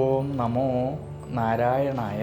ഓം നമോ നാരായണായ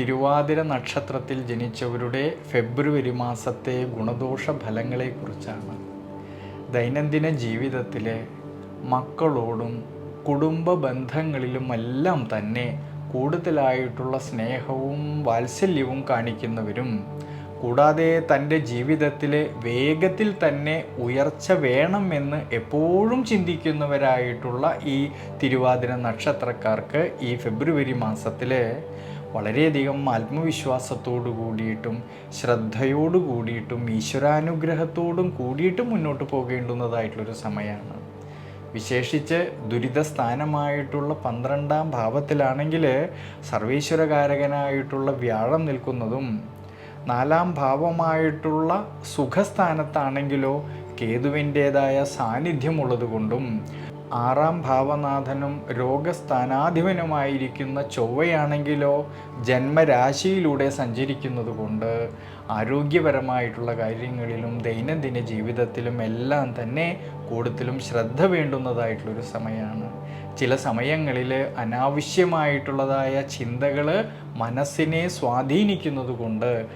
തിരുവാതിര നക്ഷത്രത്തിൽ ജനിച്ചവരുടെ ഫെബ്രുവരി മാസത്തെ ഗുണദോഷ ഫലങ്ങളെക്കുറിച്ചാണ് ദൈനംദിന ജീവിതത്തിലെ മക്കളോടും കുടുംബ ബന്ധങ്ങളിലുമെല്ലാം തന്നെ കൂടുതലായിട്ടുള്ള സ്നേഹവും വാത്സല്യവും കാണിക്കുന്നവരും കൂടാതെ തന്റെ ജീവിതത്തിലെ വേഗത്തിൽ തന്നെ ഉയർച്ച വേണമെന്ന് എപ്പോഴും ചിന്തിക്കുന്നവരായിട്ടുള്ള ഈ തിരുവാതിര നക്ഷത്രക്കാർക്ക് ഈ ഫെബ്രുവരി മാസത്തിൽ വളരെയധികം ആത്മവിശ്വാസത്തോടു കൂടിയിട്ടും ശ്രദ്ധയോടു കൂടിയിട്ടും ഈശ്വരാനുഗ്രഹത്തോടും കൂടിയിട്ടും മുന്നോട്ട് പോകേണ്ടുന്നതായിട്ടുള്ളൊരു സമയമാണ്. വിശേഷിച്ച് ദുരിതസ്ഥാനമായിട്ടുള്ള പന്ത്രണ്ടാം ഭാവത്തിലാണെങ്കിൽ സർവീശ്വരകാരകനായിട്ടുള്ള വ്യാഴം നിൽക്കുന്നതും നാലാം ഭാവമായിട്ടുള്ള സുഖസ്ഥാനത്താണെങ്കിലോ കേതുവിന്റേതായ സാന്നിധ്യമുള്ളത് കൊണ്ടും ആറാം ഭാവനാഥനും രോഗസ്ഥാനാധിപനുമായിരിക്കുന്ന ചൊവ്വയാണെങ്കിലോ ജന്മരാശിയിലൂടെ സഞ്ചരിക്കുന്നത് കൊണ്ട് ആരോഗ്യപരമായിട്ടുള്ള കാര്യങ്ങളിലും ദൈനംദിന ജീവിതത്തിലും എല്ലാം തന്നെ കൂടുതലും ശ്രദ്ധ വേണ്ടുന്നതായിട്ടുള്ളൊരു സമയമാണ്. ചില സമയങ്ങളിൽ അനാവശ്യമായിട്ടുള്ളതായ ചിന്തകൾ മനസ്സിനെ സ്വാധീനിക്കുന്നത് കൊണ്ട്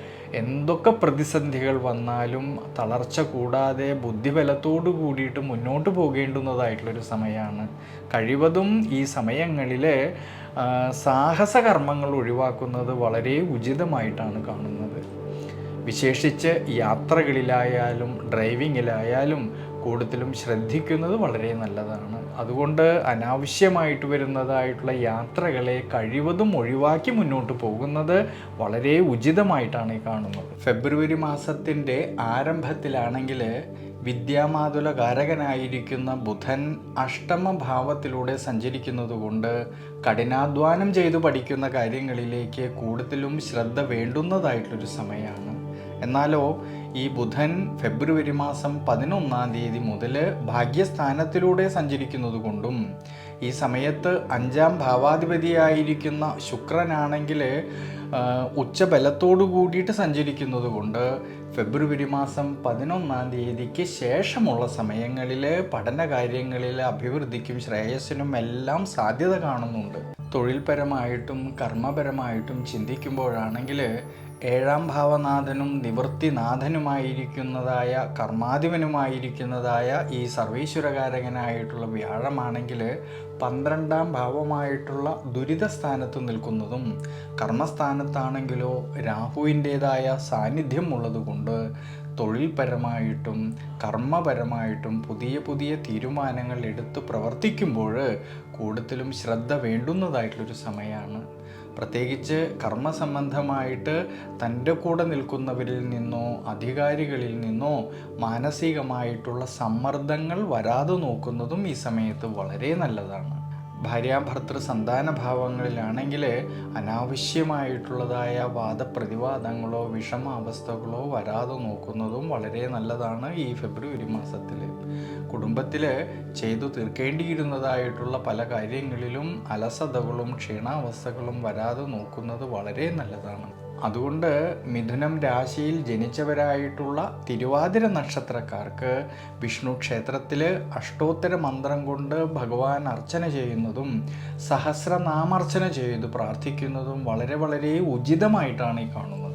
എന്തൊക്കെ പ്രതിസന്ധികൾ വന്നാലും തളർച്ച കൂടാതെ ബുദ്ധിബലത്തോടു കൂടിയിട്ട് മുന്നോട്ട് പോകേണ്ടുന്നതായിട്ടുള്ളൊരു സമയമാണ്. കഴിവതും ഈ സമയങ്ങളിൽ സാഹസകർമ്മങ്ങൾ ഒഴിവാക്കുന്നത് വളരെ ഉചിതമായിട്ടാണ് കാണുന്നത്. വിശേഷിച്ച് യാത്രകളിലായാലും ഡ്രൈവിങ്ങിലായാലും കൂടുതലും ശ്രദ്ധിക്കുന്നത് വളരെ നല്ലതാണ്. അതുകൊണ്ട് അനാവശ്യമായിട്ട് വരുന്നതായിട്ടുള്ള യാത്രകളെ കഴിവതും ഒഴിവാക്കി മുന്നോട്ട് പോകുന്നത് വളരെ ഉചിതമായിട്ടാണ് കാണുന്നത്. ഫെബ്രുവരി മാസത്തിന്റെ ആരംഭത്തിലാണെങ്കിൽ വിദ്യാമാതുല കാരകനായിരിക്കുന്ന ബുധൻ അഷ്ടമ ഭാവത്തിലൂടെ സഞ്ചരിക്കുന്നതുകൊണ്ട് കഠിനാധ്വാനം ചെയ്തു പഠിക്കുന്ന കാര്യങ്ങളിലേക്ക് കൂടുതലും ശ്രദ്ധ വേണ്ടുന്നതായിട്ടുള്ളൊരു സമയമാണ്. എന്നാലോ ഈ ബുധൻ ഫെബ്രുവരി മാസം പതിനൊന്നാം തീയതി മുതൽ ഭാഗ്യസ്ഥാനത്തിലൂടെ സഞ്ചരിക്കുന്നതുകൊണ്ടും ഈ സമയത്ത് അഞ്ചാം ഭാവാധിപതിയായിരിക്കുന്ന ശുക്രനാണെങ്കിൽ ഉച്ചബലത്തോടു കൂടിയിട്ട് സഞ്ചരിക്കുന്നത് കൊണ്ട് ഫെബ്രുവരി മാസം പതിനൊന്നാം തീയതിക്ക് ശേഷമുള്ള സമയങ്ങളിൽ പഠന കാര്യങ്ങളിൽ അഭിവൃദ്ധിക്കും ശ്രേയസ്സിനും എല്ലാം സാധ്യത കാണുന്നുണ്ട്. തൊഴിൽപരമായിട്ടും കർമ്മപരമായിട്ടും ചിന്തിക്കുമ്പോഴാണെങ്കിൽ ഏഴാം ഭാവനാഥനും നിവൃത്തിനാഥനുമായിരിക്കുന്നതായ കർമാധിപനുമായിരിക്കുന്നതായ ഈ സർവീശ്വരകാരകനായിട്ടുള്ള വ്യാഴമാണെങ്കിൽ പന്ത്രണ്ടാം ഭാവമായിട്ടുള്ള ദുരിതസ്ഥാനത്ത് നിൽക്കുന്നതും കർമ്മസ്ഥാനത്താണെങ്കിലോ രാഹുവിന്റേതായ സാന്നിധ്യം ഉള്ളതുകൊണ്ട് തൊഴിൽപരമായിട്ടും കർമ്മപരമായിട്ടും പുതിയ പുതിയ തീരുമാനങ്ങൾ എടുത്ത് പ്രവർത്തിക്കുമ്പോൾ കൂടുതലും ശ്രദ്ധ വേണ്ടുന്നതായിട്ടുള്ളൊരു സമയമാണ്. പ്രത്യേകിച്ച് കർമ്മസംബന്ധമായിട്ട് തന്റെ കൂടെ നിൽക്കുന്നവരിൽ നിന്നോ അധികാരികളിൽ നിന്നോ മാനസികമായിട്ടുള്ള സമ്മർദ്ദങ്ങൾ വരാതെ നോക്കുന്നതും ഈ സമയത്ത് വളരെ നല്ലതാണ്. ഭാര്യാഭർത്തൃ സന്താന ഭാവങ്ങളിലാണെങ്കിൽ അനാവശ്യമായിട്ടുള്ളതായ വാദപ്രതിവാദങ്ങളോ വിഷമാവസ്ഥകളോ വരാതെ നോക്കുന്നതും വളരെ നല്ലതാണ് ഈ ഫെബ്രുവരി മാസത്തിൽ കുടുംബത്തിൽ ചെയ്തു തീർക്കേണ്ടിയിരുന്നതായിട്ടുള്ള പല കാര്യങ്ങളിലും അലസതകളും ക്ഷീണാവസ്ഥകളും വരാതെ നോക്കുന്നത് വളരെ നല്ലതാണ്. അതുകൊണ്ട് മിഥുനം രാശിയിൽ ജനിച്ചവരായിട്ടുള്ള തിരുവാതിര നക്ഷത്രക്കാർക്ക് വിഷ്ണു ക്ഷേത്രത്തിൽ അഷ്ടോത്തര മന്ത്രം കൊണ്ട് ഭഗവാൻ അർച്ചന ചെയ്യുന്നതും സഹസ്രനാമർച്ചന ചെയ്ത് പ്രാർത്ഥിക്കുന്നതും വളരെ വളരെ ഉചിതമായിട്ടാണ് ഈ കാണുന്നത്.